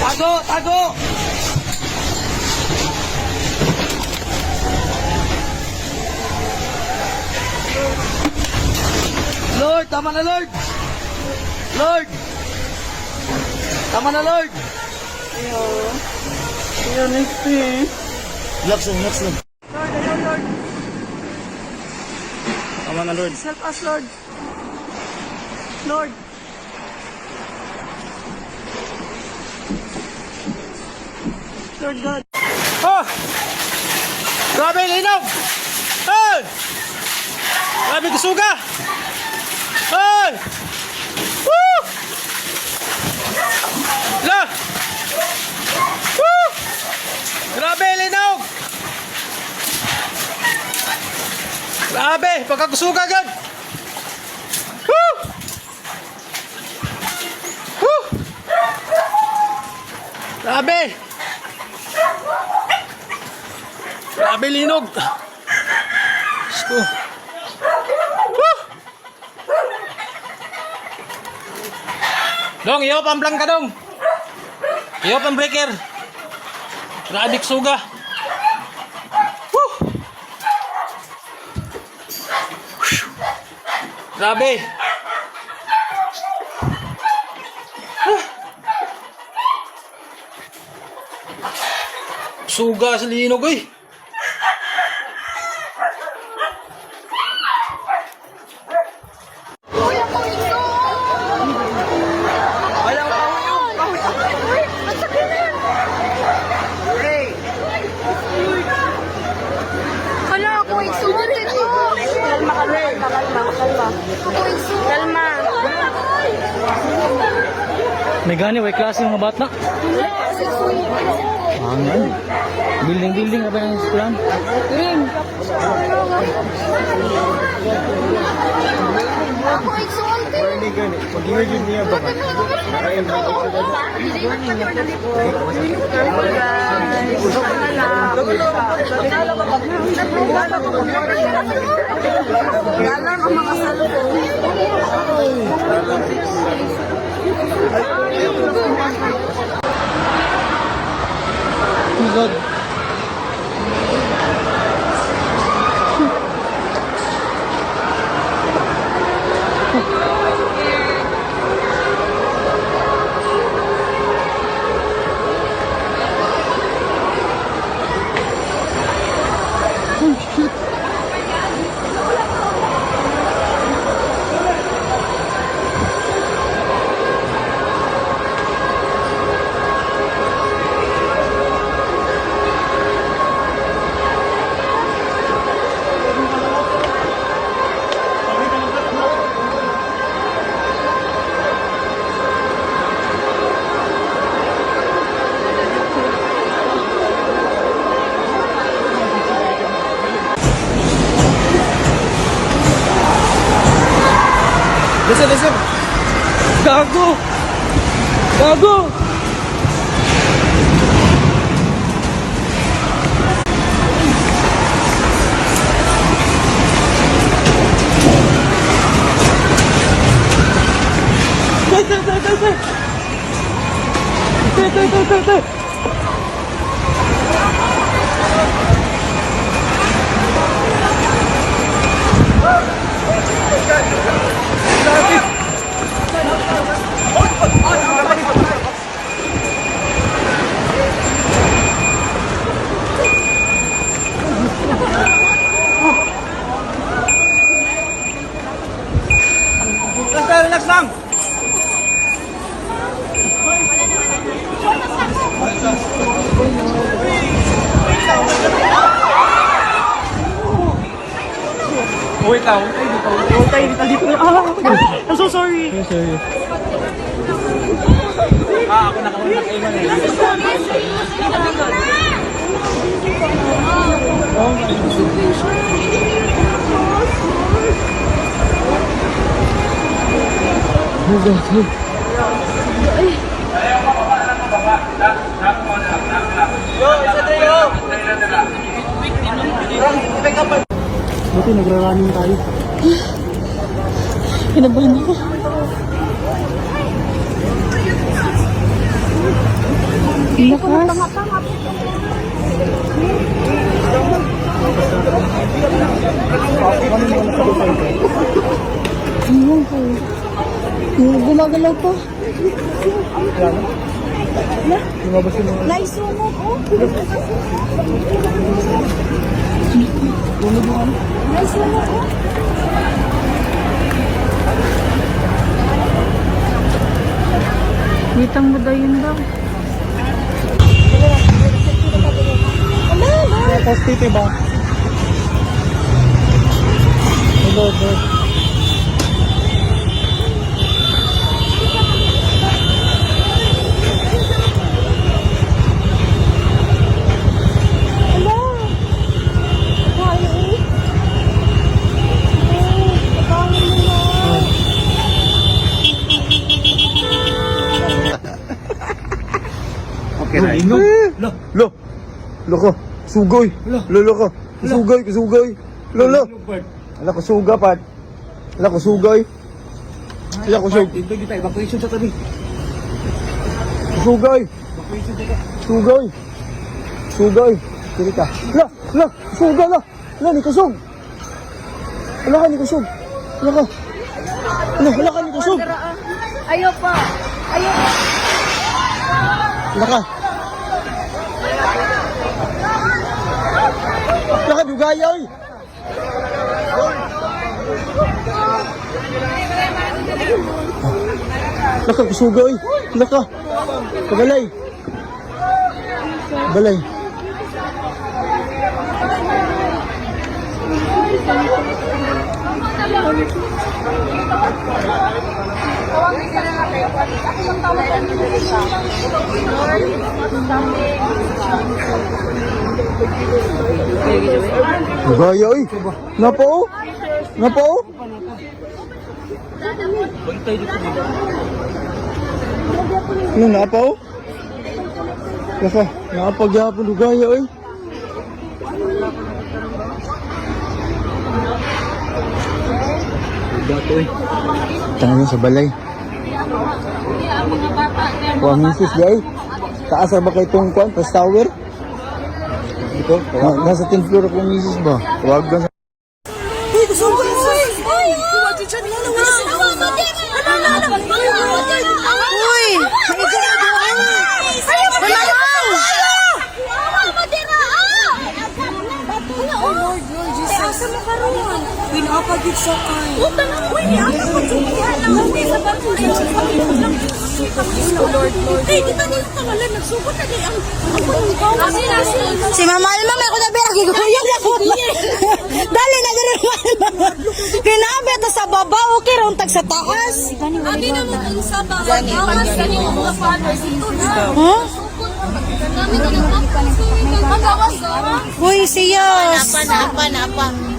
Tago! Tago! Lord, tama na Lord! Lord! Tama na Lord! Ayan, next eh. Relax lang, relax lang. Lord, ayaw, Lord. Tama na Lord. Help us, Lord. Lord. Lord God. Oh! Grabe, linaw! Hey! Grabe, kusuga! Hey! Woo! La! Woo! Grabe, linaw! Grabe, pagkakusuga agad! Woo! Woo! Grabe! Grabe linog. Ko. Woo! Dong, iyo pang ka dong. Iyo pang breaker. Grabe suga. Woo! Grabe. Suga sa linog eh. Kuya ko ito! Ayaw, Ang sakit na yan! Ito! Kalma, kalma, kalma, kalma, kalma. Ako. May gani, mga bata. Angan. Building-building apa yang sekolah? Ako. Alam ang mga salubong. Oh God. Listen, listen. Gago. Gago. Tay, tay, tay, tay, tay. Tay, tay, tay, tay, tay. Relax lang, lang. Wait lang. Huwag tayo dito dito. Ah, I'm so sorry. Sorry. Ah, ako nakauna kay Iman eh. Buti nagraraning tayo. Kinabahan ako. Lakas. Ayun po. Yung Gumagalaw pa. Naisunog, oh. Naisunog, oh. Ditang mo daw yun daw. Tapos titi ba? Hello, Lord. Na. Lo, lo, lo, lo ko, sugoy, lo, lo ko, sugoy, sugoy, lo, lo, ala ko suga pat, ala ko sugoy, ala ko sug, Dito kita evacuation sa tabi. sugoy, sugoy, sugoy, ka, la, la, suga la, la ni kusog, ala ka ni kusog, ala ka, ala, ala ka ni kusog, Ayaw pa. Ayaw pa. ala ka, ala ka dugaya oy. Laka, kusuga oy. Laka. Kabalay. Balay. Gaya oy. Napa oh. Napa oh. Ano napa oh? Laka, nakapagyapon gaya oy. Dato eh. Tangan sa balay. Kuha misis day. Taas ba kay itong kuan? Pas tower? Dito. Na, nasa 10th floor ako misis ba? Huwag ka sa... Uy! Pinapagit sa kay. Huwag na lang, uy, niya ako chukihan lang. Uy, sa bato rin sa pagkakas lang. Lord, Lord. Eh, kita nila tangalan, nagsugod na din ang Si Mama Alma, may kuda bera, giguyog na ko. Dali na Mama. Kinabi ito sa baba, okay ron tag sa taas. Abi na mo kung sa bawat awas kani mo mga followers ito na. Huh? Uy, siyas. Napa, napa, napa.